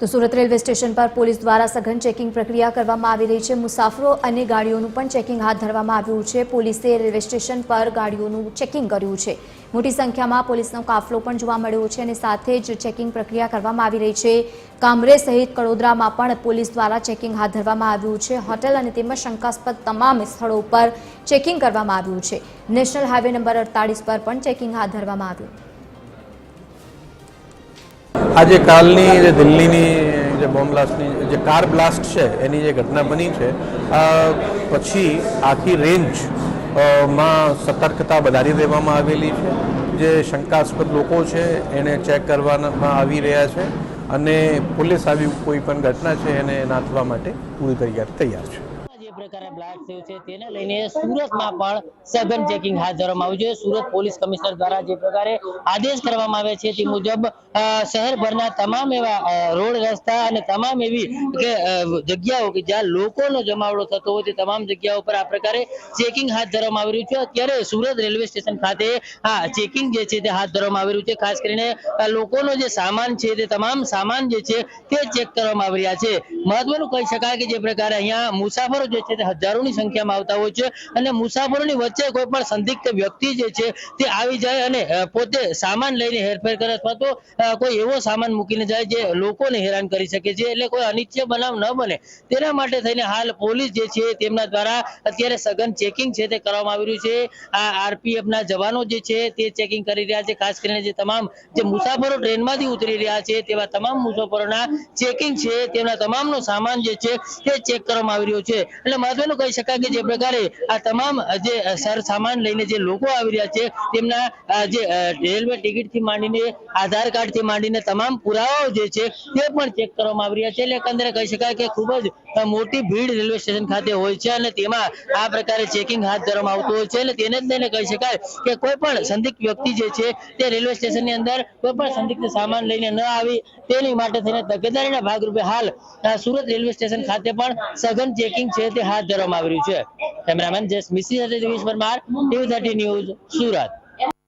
તો Surat railway station પર police દ્વારા સઘન ચેકિંગ પ્રક્રિયા કરવામાં આવી રહી છે. મુસાફરો અને ગાડીઓનું પણ ચેકિંગ હાથ ધરવામાં આવ્યું છે. પોલીસે રેલવે સ્ટેશન પર ગાડીઓનું ચેકિંગ કર્યું છે. મોટી સંખ્યામાં પોલીસનો કાફલો પણ જોવા મળ્યો છે અને સાથે જ ચેકિંગ પ્રક્રિયા કરવામાં આવી રહી છે. કામરે સહિત કડોદરામાં પણ પોલીસ દ્વારા ચેકિંગ હાથ ધરવામાં આવ્યું છે. હોટેલ અને તેમજ શંકાસ્પદ તમામ સ્થળો પર ચેકિંગ કરવામાં આવ્યું છે. નેશનલ હાઈવે નંબર અડતાળીસ પર પણ ચેકિંગ હાથ ધરવામાં આવ્યું. આજે કાલની જે દિલ્હીની જે બોમ્બ બ્લાસ્ટની જે કાર બ્લાસ્ટ છે, એની જે ઘટના બની છે પછી આખી રેન્જમાં સતર્કતા વધારી દેવામાં આવેલી છે. જે શંકાસ્પદ લોકો છે, એને ચેક કરવામાં આવી રહ્યા છે અને પોલીસ આવી કોઈ પણ ઘટના છે, એને નાથવા માટે પૂરી તૈયાર તૈયાર છે. પ્રકારે બ્લાસ્ટ થયો છે. તેને લઈને સુરતમાં પણ સઘન ચેકિંગ હાથ ધરવામાં આવ્યું છે. સુરત પોલીસ કમિશનર દ્વારા જે પ્રકારે આદેશ કરવામાં આવે છે તે મુજબ શહેરભરના તમામ એવા રોડ રસ્તા અને તમામ એવી કે જગ્યાઓ કે જ્યાં લોકોનો જમાવડો થતો હોય તે તમામ જગ્યાઓ પર આ પ્રકારે ચેકિંગ હાથ ધરવામાં આવી રહ્યું છે. અત્યારે સુરત રેલવે સ્ટેશન ખાતે આ ચેકિંગ જે છે તે હાથ ધરવામાં આવી રહ્યું છે. ખાસ કરીને લોકોનો જે સામાન છે તે તમામ સામાન જે છે તે ચેક કરવામાં આવી રહ્યા છે. મહત્વનું કહી શકાય કે જે પ્રકારે અહીંયા મુસાફરો જે છે તે હજારોની સંખ્યામાં આવતા હોય છે. અને મુસાફરોની વચ્ચે કોઈ પણ સંદિગ્ધ વ્યક્તિ જે છે તે આવી જાય અને પોતે સામાન લઈને હેરફેર કરે અથવા તો કોઈ એવો સામાન મૂકીને જાય જે લોકોને હેરાન કરી શકે છે એટલે કોઈ અનિચ્છ બનાવ ન બને. તેના માટે થઈને હાલ પોલીસ જે છે તેમના દ્વારા અત્યારે સઘન ચેકિંગ છે તે કરવામાં આવી રહ્યું છે. આ આરપીએફ ના જવાનો જે છે તે ચેકિંગ કરી રહ્યા છે. ખાસ કરીને જે તમામ જે મુસાફરો ટ્રેનમાંથી ઉતરી રહ્યા છે તેવા તમામ મુસાફરોના ચેકિંગ છે. તેમના તમામનો સામાન જે છે તે ચેક કરવામાં આવી રહ્યો છે. એટલે મહત્વનું કહી શકાય કે જે પ્રકારે આ તમામ જે સર સામાન લઈને જે લોકો આવી રહ્યા છે, તેમના જે રેલવે ટિકિટથી માંડીને, આધાર કાર્ડથી માંડીને તમામ પુરાવાઓ જે છે, તે પણ ચેક કરવામાં આવી રહ્યા છે. એટલે એકંદરે કહી શકાય કે ખૂબ જ મોટી ભીડ રેલવે સ્ટેશન ખાતે હોય છે અને તેમાં આ પ્રકારે ચેકિંગ હાથ ધરવામાં આવતું હોય છે. એટલે તેને જ લઈને કહી શકાય કે કોઈ પણ સંદિગ્ધ વ્યક્તિ જે છે, તે રેલવે સ્ટેશનની અંદર કોઈ પણ સંદિગ્ધ સામાન લઈને ન આવી, તેની માટે થઈને તકેદારીના ભાગરૂપે હાલ સુરત રેલવે સ્ટેશન ખાતે પણ સઘન ચેકિંગ છે. તે હાથ ધરવામાં આવી રહ્યું છે. કેમેરામેન જયેશ મિસ્ત્રી સાથે Divesh Parmar, TV thirty news Surat.